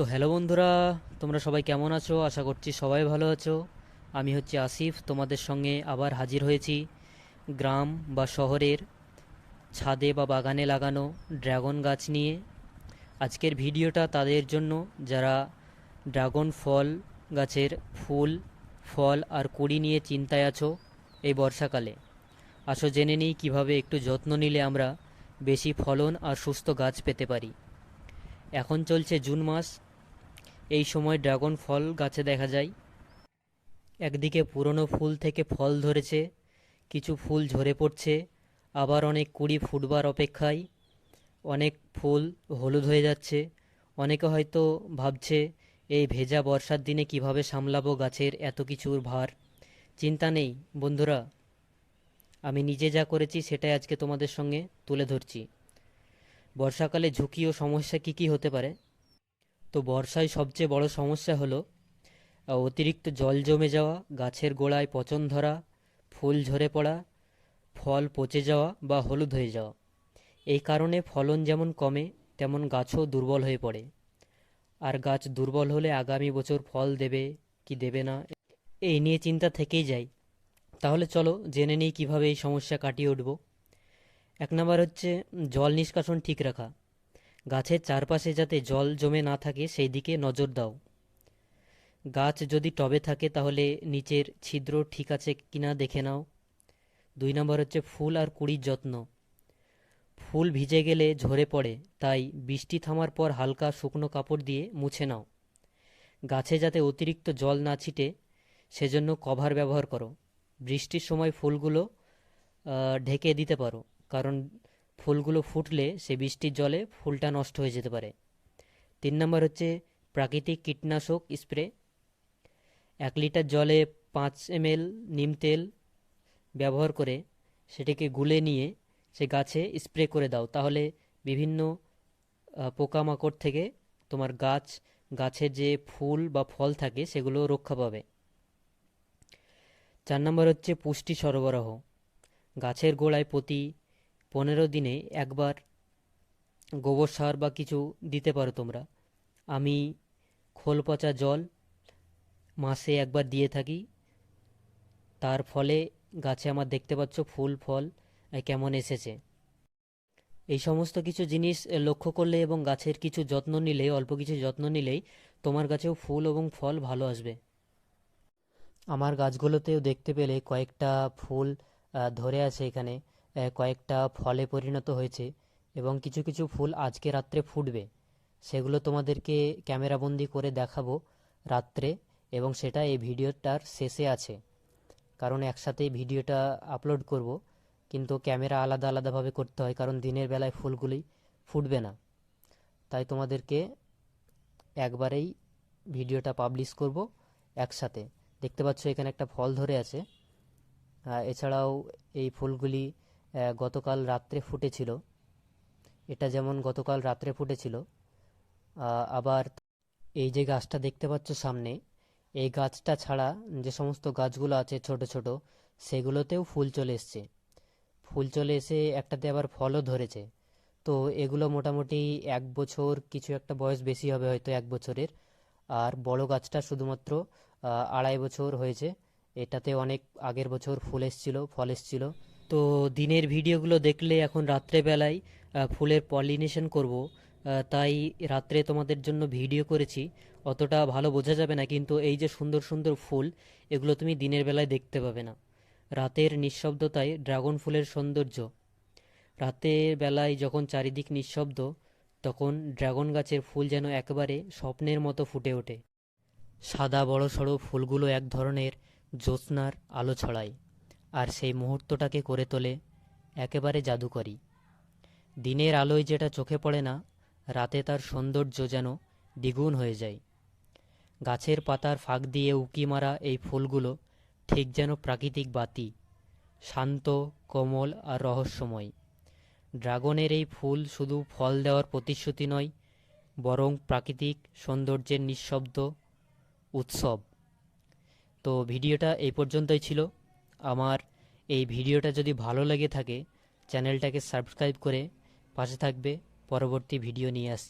তো হ্যালো বন্ধুরা, তোমরা সবাই কেমন আছো? আশা করছি সবাই ভালো আছো। আমি হচ্ছে আসিফ, তোমাদের সঙ্গে আবার হাজির হয়েছি গ্রাম বা শহরের ছাদে বা বাগানে লাগানো ড্রাগন গাছ নিয়ে। আজকের ভিডিওটা তাদের জন্য, যারা ড্রাগন ফল গাছের ফুল, ফল আর কুড়ি নিয়ে চিন্তায় আছো এই বর্ষাকালে। আসো জেনে নিই কীভাবে একটু যত্ন নিলে আমরা বেশি ফলন আর সুস্থ গাছ পেতে পারি। এখন চলছে জুন মাস এই সময় ড্রাগন ফল গাছে দেখা যায়। একদিকে পুরনো ফুল থেকে ফল ধরেছে, কিছু ফুল ঝরে পড়ছে, আবার অনেক কুড়ি ফুটবার অপেক্ষায়। অনেক ফুল হলুদ হয়ে যাচ্ছে, অনেকে হয়তো ভাবছে, এই ভেজা বর্ষার দিনে কীভাবে সামলাবো গাছের এত কিছুর ভার? চিন্তা নেই, বন্ধুরা। আমি নিজে যা করেছি সেটাই আজকে তোমাদের সঙ্গে তুলে ধরছি। বর্ষাকালে ঝুঁকি ও সমস্যা কী কী হতে পারে? তো বর্ষায় সবচেয়ে বড় সমস্যা হলো অতিরিক্ত জল জমে যাওয়া, গাছের গোড়ায় পচন ধরা, ফুল ঝরে পড়া, ফল পচে যাওয়া বা হলুদ হয়ে যাওয়া। এই কারণে ফলন যেমন কমে, তেমন গাছও দুর্বল হয়ে পড়ে। আর গাছ দুর্বল হলে আগামী বছর ফল দেবে কি দেবে না, এই নিয়ে চিন্তা থেকেই যায়। তাহলে চলো জেনে নিই কীভাবে এই সমস্যা কাটিয়ে উঠব। এক নম্বর হচ্ছে জল নিষ্কাশন ঠিক রাখা। গাছের চারপাশে যাতে জল জমে না থাকে সেই দিকে নজর দাও। গাছ যদি টবে থাকে, তাহলে নিচের ছিদ্র ঠিক আছে কিনা দেখে নাও। দুই নম্বর হচ্ছে ফুল আর কুড়ির যত্ন। ফুল ভিজে গেলে ঝরে পড়ে, তাই বৃষ্টি থামার পর হালকা শুকনো কাপড় দিয়ে মুছে নাও। গাছে যাতে অতিরিক্ত জল না ছিটে, সেজন্য কভার ব্যবহার করো। বৃষ্টির সময় ফুলগুলো ঢেকে দিতে পারো, কারণ ফুলগুলো ফুটলে সে বৃষ্টির জলে ফুলটা নষ্ট হয়ে যেতে পারে। তিন নম্বর হচ্ছে প্রাকৃতিক কীটনাশক স্প্রে। এক লিটার জলে পাঁচ এমএল নিম তেল ব্যবহার করে সেটিকে গুলে নিয়ে সে গাছে স্প্রে করে দাও। তাহলে বিভিন্ন পোকামাকড় থেকে তোমার গাছ, গাছের যে ফুল বা ফল থাকে সেগুলো রক্ষা পাবে। চার নম্বর হচ্ছে পুষ্টি সরবরাহ। গাছের গোড়ায় প্রতি পনেরো দিনে একবার গোবর সার বা কিছু দিতে পারো তোমরা। আমি খোল পচা জল মাসে একবার দিয়ে থাকি। তার ফলে গাছে আমার দেখতে পাচ্ছ ফুল, ফল কেমন এসেছে। এই সমস্ত কিছু জিনিস লক্ষ্য করলে এবং গাছের কিছু যত্ন নিলে, অল্প কিছু যত্ন নিলেই তোমার গাছেও ফুল এবং ফল ভালো আসবে। আমার গাছগুলোতেও দেখতে পেলে কয়েকটা ফুল ধরে আছে এখানে। কয়েকটা ফলে পরিণত হয়েছে এবং কিছু কিছু ফুল আজকে রাত্রে ফুটবে। সেগুলো তোমাদেরকে ক্যামেরাবন্দি করে দেখাবো রাত্রে এবং সেটা এই ভিডিওটার শেষে আছে। কারণ একসাথেই ভিডিওটা আপলোড করব, কিন্তু ক্যামেরা আলাদা আলাদাভাবে করতে হয়, কারণ দিনের বেলায় ফুলগুলি ফুটবে না। তাই তোমাদেরকে একবারেই ভিডিওটা পাবলিশ করব একসাথে। দেখতে পাচ্ছ এখানে একটা ফল ধরে আছে। এছাড়াও এই ফুলগুলি গতকাল রাত্রে ফুটেছিল। এটা যেমন গতকাল রাত্রে ফুটেছিল আবার এই যে গাছটা দেখতে পাচ্ছ সামনে, এই গাছটা ছাড়া যে সমস্ত গাছগুলো আছে ছোট ছোট, সেগুলোতেও ফুল চলে এসছে। ফুল চলে এসে একটাতে আবার ফলও ধরেছে। তো এগুলো মোটামুটি এক বছর, কিছু একটা বয়স বেশি হবে হয়তো এক বছরের। আর বড় গাছটা শুধুমাত্র আড়াই বছর হয়েছে। এটাতে অনেক আগের বছর ফুল এসছিল, ফল এসছিল। তো দিনের ভিডিওগুলো দেখলে এখন রাত্রেবেলায় ফুলের পলিনেশন করব। তাই রাত্রে তোমাদের জন্য ভিডিও করেছি। অতটা ভালো বোঝা যাবে না, কিন্তু এই যে সুন্দর সুন্দর ফুল, এগুলো তুমি দিনের বেলায় দেখতে পাবে না। রাতের নিঃশব্দতায় ড্রাগন ফুলের সৌন্দর্য। রাতের বেলায় যখন চারিদিক নিঃশব্দ, তখন ড্রাগন গাছের ফুল যেন একেবারে স্বপ্নের মতো ফুটে ওঠে। সাদা বড় সড়ো ফুলগুলো এক ধরনের জ্যোৎস্নার আলো ছড়ায়। আর সেই মুহূর্তটাকে করে তোলে একেবারে জাদুকরী। দিনের আলোয় যেটা চোখে পড়ে না, রাতে তার সৌন্দর্য যেন দ্বিগুণ হয়ে যায়। গাছের পাতার ফাঁক দিয়ে উকি মারা এই ফুলগুলো ঠিক যেন প্রাকৃতিক বাতি, শান্ত, কোমল আর রহস্যময়। ড্রাগনের এই ফুল শুধু ফল দেওয়ার প্রতিশ্রুতি নয়, বরং প্রাকৃতিক সৌন্দর্যের নিঃশব্দ উৎসব। তো ভিডিওটা এই পর্যন্তই ছিল। আমার এই ভিডিওটা যদি ভালো লেগে থাকে, চ্যানেলটাকে সাবস্ক্রাইব করে পাশে থাকবে। পরবর্তী ভিডিও নিয়ে আসছি।